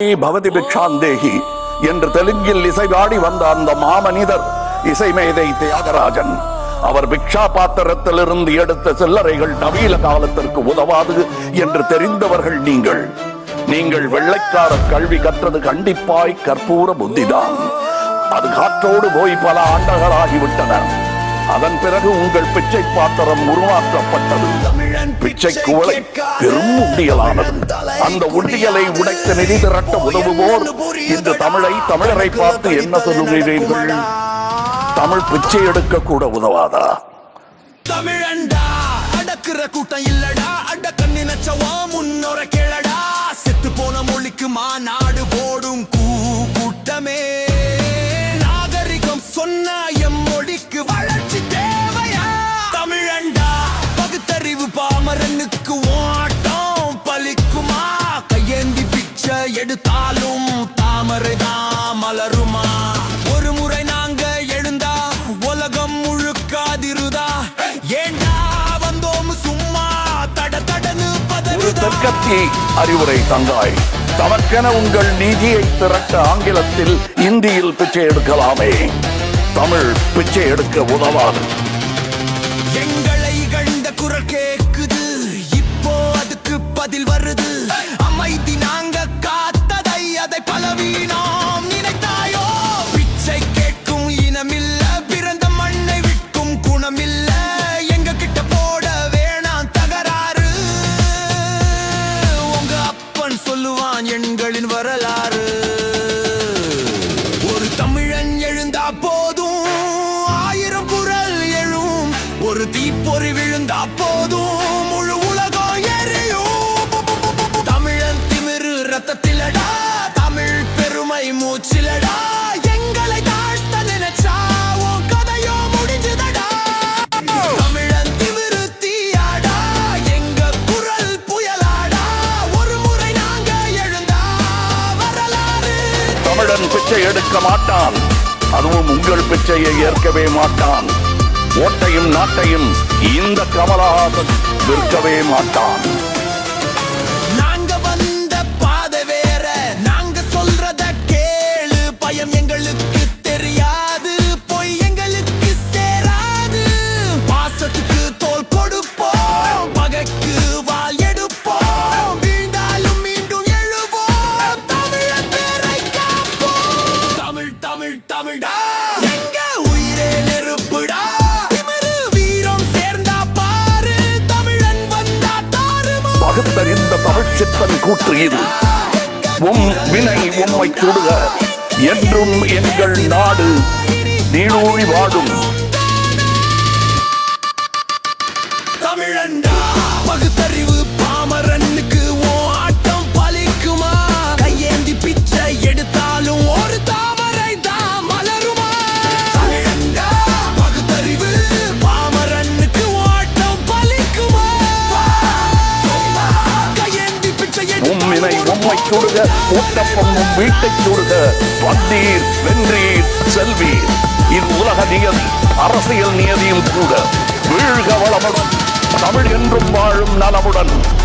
பவதி பிக்ஷாந்தேகி என்று தெலுங்கில் இசைவாடி வந்த அந்த மாமனிதர் இசைமேதை தியாகராஜன். அவர் பிக்ஷா பாத்திரத்திலிருந்து எடுத்த சில்லறைகள் நவீன காலத்திற்கு உதவாது என்று தெரிந்தவர்கள் நீங்கள். நீங்கள் வெள்ளைக்கார கல்வி கற்றது கண்டிப்பாய் கற்பூர புத்திதான். அது காற்றோடு போய் பல ஆண்டுகளாகிவிட்டன பிறகு உங்கள் பிச்சை பாத்திரம் உருவாக்கப்பட்டது. பிச்சை குவளை பெரும் உண்டியலானது. அந்த உண்டியலை உடைத்து நிதி திரட்ட உதவுவோர். இந்த தமிழை தமிழரை பார்த்து என்ன சொல்லுகிறீர்கள்? தமிழ் பிச்சை எடுக்க கூட உதவாதா? தமிழண்டா அடக்குற கூட்டம் இல்லடா. அடக்க நினைச்சவா முன்னோர கேளடா. செத்து போன மொழிக்கு மாநாடு தாமரை மலருமா? ஒரு முறை நாங்க எழுந்தா உலகம் முழுக்காதிருதா? ஏண்டா வந்தோம் சும்மா தட தடனு ஒரு பதறுதா அறிவுரை தந்தாய். தமக்கென உங்கள் நீதியை திரட்ட ஆங்கிலத்தில் இந்தியில் பிச்சை எடுக்கலாமே. தமிழ் பிச்சை எடுக்க உதவாது. ஒரு தீப்பொறி விழுந்தா போதும். முழு உலகம் எரியும். தமிழன் திமிரு ரத்தத்திலடா. தமிழ் பெருமை மூச்சிலடா. எங்களை தாழ்த்த நினைச்சா உன் கதையோ முடிஞ்சுதடா. தமிழன் திமிரு தீயாடா. எங்க குரல் புயலாடா. ஒரு முறை நாங்க எழுந்தா வரலாறு. தமிழன் பிச்சை எடுக்க மாட்டான். அதுவும் உங்கள் பிச்சையை ஏற்கவே மாட்டான். ஓட்டையும் நாட்டையும் இந்த கமலஹாசன் விற்கவே மாட்டான். நாங்க வந்த பாதை வேற. நாங்க சொல்றத கேளு. பயம் எங்களுக்கு தெரியாது. பொய் எங்களுக்கு சேராது. பாசத்துக்கு தோல் கொடுப்போம். பகைக்கு வால் எடுப்போம். வீழ்ந்தாலும் மீண்டும் எழுவோம். தமிழன் பேரை காப்போம். தமிழ் தமிழ் தமிழா. எங்க உயிரே நெருப்புடா? தாறுமா இந்த தமிழ் கூற்று இது உம் வினை உம்மை சுடுக என்றும் எங்கள் நாடு நீடூழி வாடும். தமிழண்டா! சுடுக ஊட்டப்பம் வீட்டை வீட்டைச் சுடுக வந்தீர் வென்றீர் செல்வீர். இது உலக நியதி அரசியல் நியதியும் கூட. வீழ்க வளமுடன் தமிழ் என்றும் வாழும் நலமுடன்.